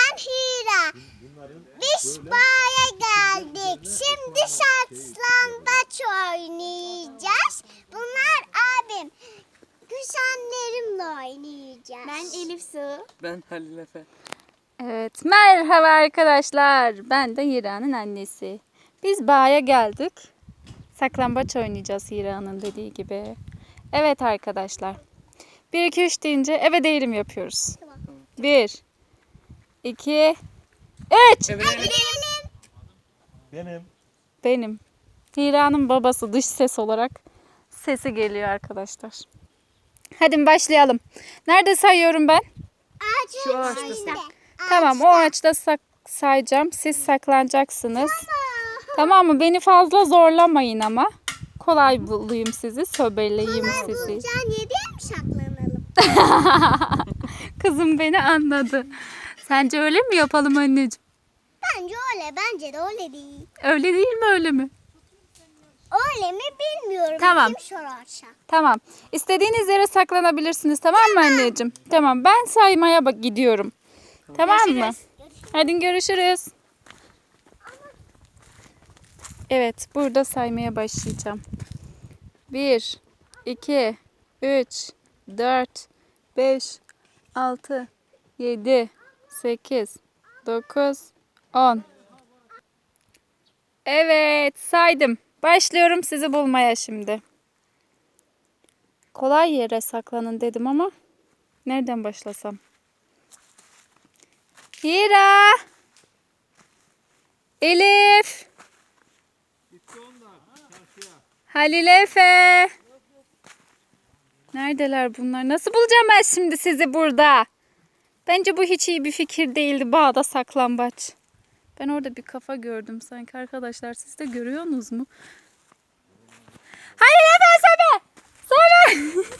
Ben Hira. Biz bağa geldik. Şimdi saklambaç oynayacağız. Bunlar abim. Kuzenlerimle oynayacağız. Ben Elif Su. Ben Halil Efe. Evet, merhaba arkadaşlar. Ben de Hira'nın annesi. Biz bağa geldik. Saklambaç oynayacağız Hira'nın dediği gibi. Evet arkadaşlar. 1 2 3 deyince eve değilim yapıyoruz. 1 2 3 Benim. Benim. Hira'nın babası dış ses olarak sesi geliyor arkadaşlar. Hadi başlayalım. Nerede sayıyorum ben? Şu ağaçta. Tamam o ağaçta sak- sayacağım. Siz saklanacaksınız. Tamam mı? Beni fazla zorlamayın ama. Kolay bulayım sizi. Söbeleyeyim sizi. Can yediye mi saklanalım? Kızım beni anladı. Sence öyle mi yapalım anneciğim? Bence öyle. Bence de öyle değil. Öyle değil mi öyle mi? Öyle mi bilmiyorum. Tamam. Kim sorarsa. Tamam. İstediğiniz yere saklanabilirsiniz tamam mı anneciğim? Tamam ben saymaya bak gidiyorum. Tamam mı? Hadi görüşürüz. Evet burada saymaya başlayacağım. 1, 2, 3, 4, 5, 6, 7, 8, 9, 10. Evet saydım. Başlıyorum sizi bulmaya şimdi. Kolay yere saklanın dedim ama nereden başlasam? Hira! Elif! Halil Efe! Neredeler bunlar? Nasıl bulacağım ben şimdi sizi burada? Bence bu hiç iyi bir fikir değildi bağda saklambaç. Ben orada bir kafa gördüm sanki arkadaşlar. Siz de görüyorsunuz mu? Halil Efe sebe! Sebe!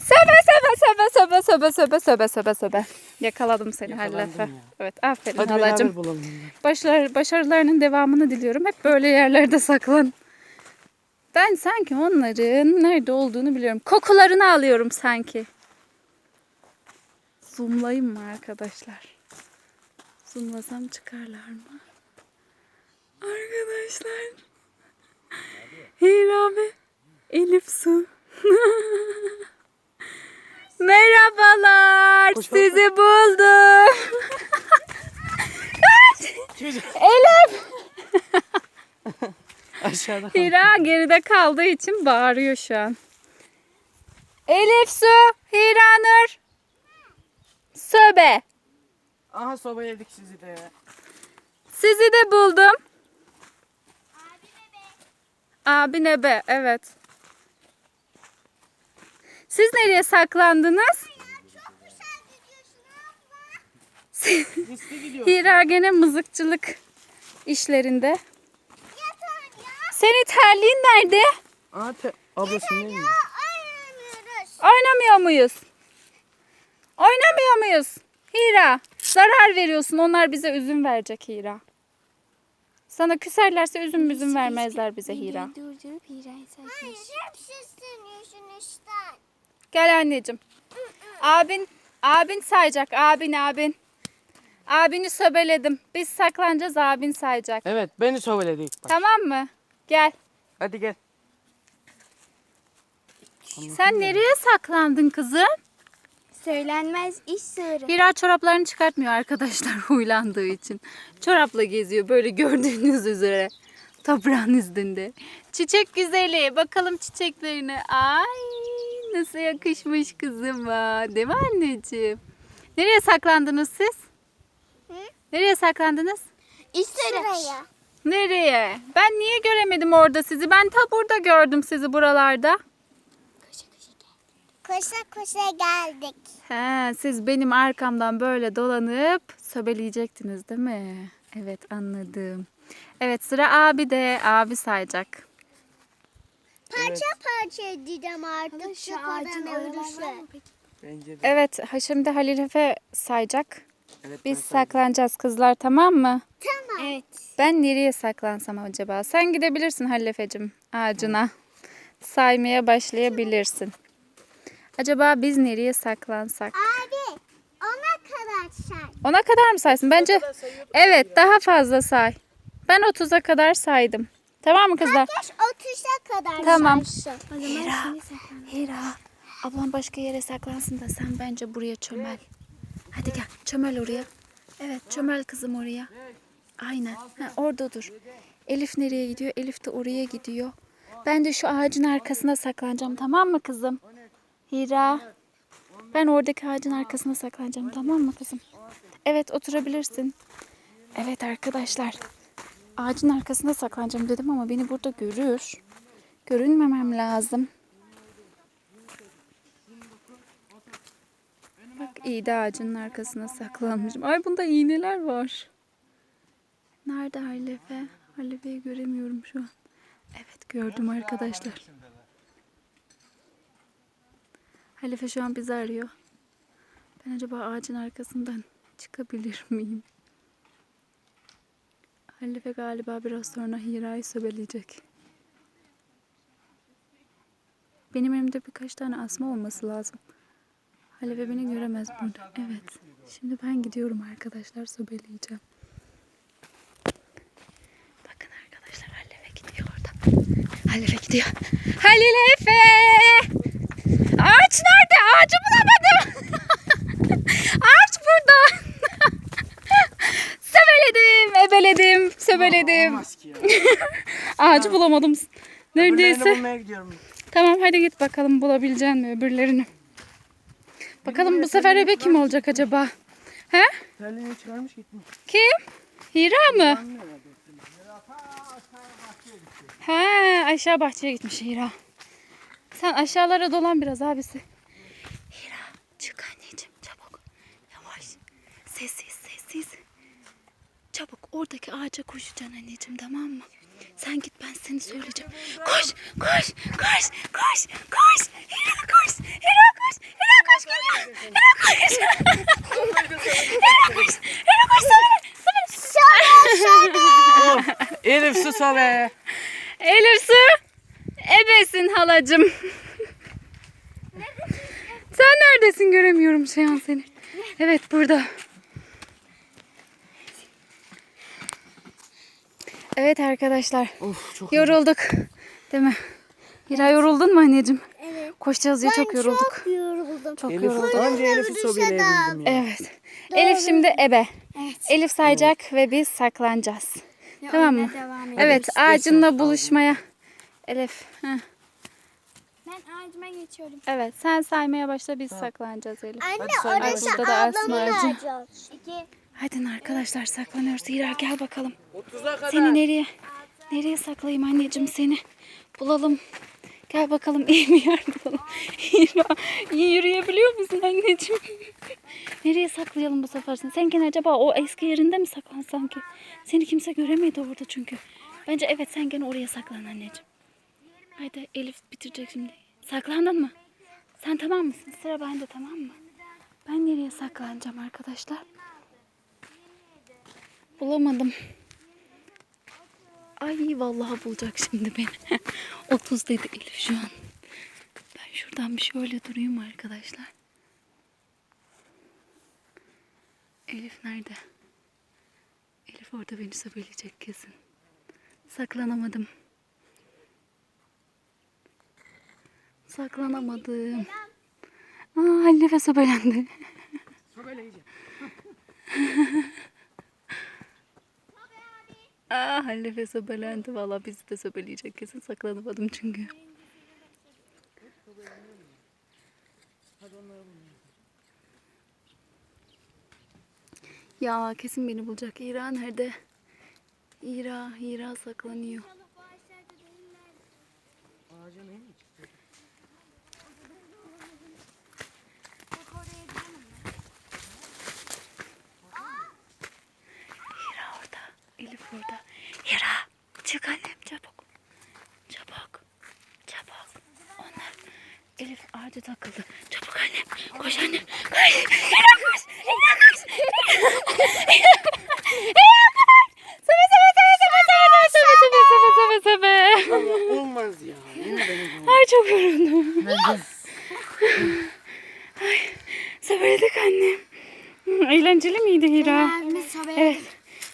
Söbe söbe söbe söbe söbe söbe söbe söbe söbe. Yakaladım seni ya. Evet aferin Hadi halacığım. Başlar, başarılarının devamını diliyorum. Hep böyle yerlerde saklan. Ben sanki onların nerede olduğunu biliyorum. Kokularını alıyorum sanki. Zoomlayayım mı arkadaşlar? Zoomlasam çıkarlar mı? Arkadaşlar. Hira ve Elif Su. Merhabalar. Koş, Sizi buldum. Çocuk Elif. aşağıda kaldı. Hira geride kaldığı için bağırıyor şu an. Elif Su, Hira Nur. Söbe. Aha soba yedik sizi de. Sizi de buldum. Abi nebe, evet. Siz nereye saklandınız? Gidiyor. Hira gene mızıkçılık işlerinde. Senin terliğin nerede? Aha te ablasının elinde. Oynamıyoruz. Oynamıyor muyuz? Oynamıyor muyuz? Hira, zarar veriyorsun. Onlar bize üzüm verecek Hira. Sana küserlerse üzüm üzüm vermezler bize Hira. Durdurup Hira'yı. Gel anneciğim. Abin, abin sayacak. Abin, abin. Abini söbeledim. Biz saklanacağız, abin sayacak. Evet beni sobeledi ilk baş. Tamam mı? Gel. Hadi gel. Sen nereye saklandın kızım? Söylenmez iş sığırı. Hira çoraplarını çıkartmıyor arkadaşlar huylandığı için. Çorapla geziyor böyle gördüğünüz üzere. Toprağın üstünde. Çiçek güzeli. Bakalım çiçeklerine. Ay nasıl yakışmış kızıma. Değil mi anneciğim? Nereye saklandınız siz? Nereye saklandınız? İş. Şuraya. Nereye? Ben niye göremedim orada sizi? Ben ta burada gördüm sizi buralarda. Koşa koşa geldik. He, siz benim arkamdan böyle dolanıp söbeleyecektiniz değil mi? Evet anladım. Evet sıra abi de abi sayacak. Parça parça edeceğim artık. Şu ağacın? Bence de. Evet ha- şimdi Halil Efe sayacak. Evet, Biz ben saydım. saklanacağız kızlar tamam mı? Tamam. Evet. Ben nereye saklansam acaba? Sen gidebilirsin Halil Efe'cim ağacına. Saymaya başlayabilirsin. Acaba biz nereye saklansak? Abi ona kadar say. Ona kadar mı saysın? Bence evet daha fazla say. Ben 30'a kadar saydım. Tamam mı kızlar? Yaş 30'a kadar Tamam. saysın. Hira, Hira. Ablam başka yere saklansın da sen bence buraya çömel. Hadi gel çömel oraya. Evet çömel kızım oraya. Aynen. Ha, orada dur. Elif nereye gidiyor? Elif de oraya gidiyor. Ben de şu ağacın arkasına saklanacağım tamam mı kızım? Hira. Ben oradaki ağacın arkasına saklanacağım tamam mı kızım? Evet oturabilirsin. Evet arkadaşlar. Ağacın arkasına saklanacağım dedim ama beni burada görür. Görünmemem lazım. Bak iyi de ağacının arkasına saklanmışım. Ay bunda iğneler var. Nerede Halefe? Halefe'yi göremiyorum şu an. Evet gördüm arkadaşlar. Halefe şu an bizi arıyor. Ben acaba ağacın arkasından çıkabilir miyim? Halefe galiba biraz sonra Hira'yı söbeleyecek. Benim elimde birkaç tane asma olması lazım. Halefe beni göremez burada. Evet. Şimdi ben gidiyorum arkadaşlar söbeleyeceğim. Bakın arkadaşlar Halefe gidiyor orada. Halefe gidiyor. Halil Efe! Ağaç nerede? Ağacı bulamadım. Ağaç burada. Söbeledim, ebeledim, ya. Ağacı bulamadım. Neredeyse. bulmaya gidiyorum. Tamam hadi git bakalım bulabilecek mi öbürlerini. Bakalım bu sefer ebe kim olacak acaba? He? Terliğini çıkarmış gitmiş. Kim? Hira mı? He aşağı bahçeye gitmiş Hira. Sen aşağılara dolan biraz abisi. Hira çık anneciğim çabuk. Yavaş. Sessiz sessiz. Çabuk oradaki ağaca koşacaksın anneciğim tamam mı? Sen git ben seni söyleyeceğim. Koş koş koş koş koş. Hira koş. Hira koş. Hira koş geliyor. Hira koş. Hira koş. Hira koş söyle. Söyle. Elif sus be. Elif su. Ebesin halacım. Sen neredesin göremiyorum şu an seni. Evet burada. Evet arkadaşlar Of çok yorulduk. Değil mi? Hira yoruldun mu anneciğim? Evet. Koşacağız diye çok yorulduk. Çok yoruldum. Çok Elif, yorulduk. anca Elif'i sobeleyebildim ya. Evet. Elif şimdi ebe. Elif sayacak ve biz saklanacağız. Tamam mı? Devam Evet ağacınla buluşmaya. Elif. heh. Ben ağacıma geçiyorum. Evet sen saymaya başla biz saklanacağız Elif. Anne söyle orası Burada da ablamın Asma'cığım. ağacı. İki. Hadi arkadaşlar saklanıyoruz. Hira gel bakalım. 30'a kadar. Seni nereye? Nereye saklayayım anneciğim seni? Bulalım. Gel bakalım iyi bir yer bulalım. Hira iyi yürüyebiliyor musun anneciğim? nereye saklayalım bu sefer seni? Sen gene acaba o eski yerinde mi saklansan ki? Seni kimse göremedi orada çünkü. Bence evet sen gene oraya saklan anneciğim. Haydi Elif bitirecek şimdi. Saklandın mı? Sen tamam mısın? Sıra bende tamam mı? Ben nereye saklanacağım arkadaşlar? Bulamadım. Ay vallahi bulacak şimdi beni. 30 dedi Elif şu an. Ben şuradan bir şöyle durayım arkadaşlar. Elif nerede? Elif orada beni söyleyecek kesin. Saklanamadım. Saklanamadım. Aa, Halife sobelendi. Sobeleyeceğim. Aa, Halife sobelendi. Valla bizi de sobeleyecek kesin. Saklanamadım çünkü. Ya kesin beni bulacak. İra nerede? İra, İra saklanıyor. Ağaca ne mi? Hira orada. Orada. Hira çık annem çabuk. Çabuk. Çabuk. Onlar. Elif ağaca takıldı. Çabuk annem. Koş annem. Koş. Hira koş. Hira koş. Hira koş. Sebe sebe sebe sebe sebe sebe sebe sebe sebe sebe. Ama olmaz ya. Ay çok yoruldum. Ay. Sebeledik annem. Eğlenceli miydi Hira? Evet.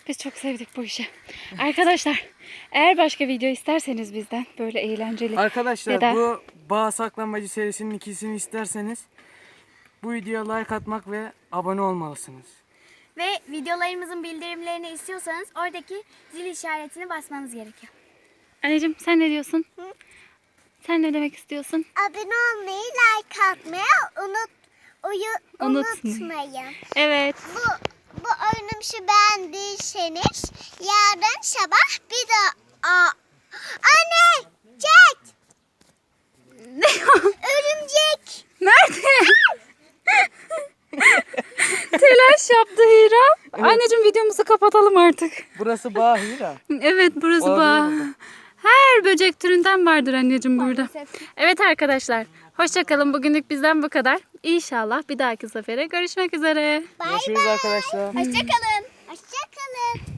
Biz çok sevdik bu işi. Arkadaşlar eğer başka video isterseniz bizden böyle eğlenceli. Arkadaşlar Neden? bu bağ saklanmacı serisinin ikisini isterseniz bu videoya like atmak ve abone olmalısınız. Ve videolarımızın bildirimlerini istiyorsanız oradaki zil işaretini basmanız gerekiyor. Anneciğim sen ne diyorsun? Sen ne demek istiyorsun? Abone olmayı, like atmayı unut, uyu, Unutmayın. unutmayın. Evet. Bu, bu oyunumuzu beğendiyseniz yarın sabah bir daha... Aa, anne! Çek! Örümcek! Nerede? Telaş yaptı Hira. Anneciğim videomuzu kapatalım artık. Burası bağ Hira. Evet burası Olabilir bağ. Her böcek türünden vardır anneciğim burada. Evet arkadaşlar. Hoşçakalın. Bugünlük bizden bu kadar. İnşallah bir dahaki sefere görüşmek üzere. Bye Görüşürüz bye. arkadaşlar. Hoşçakalın. Hoşçakalın.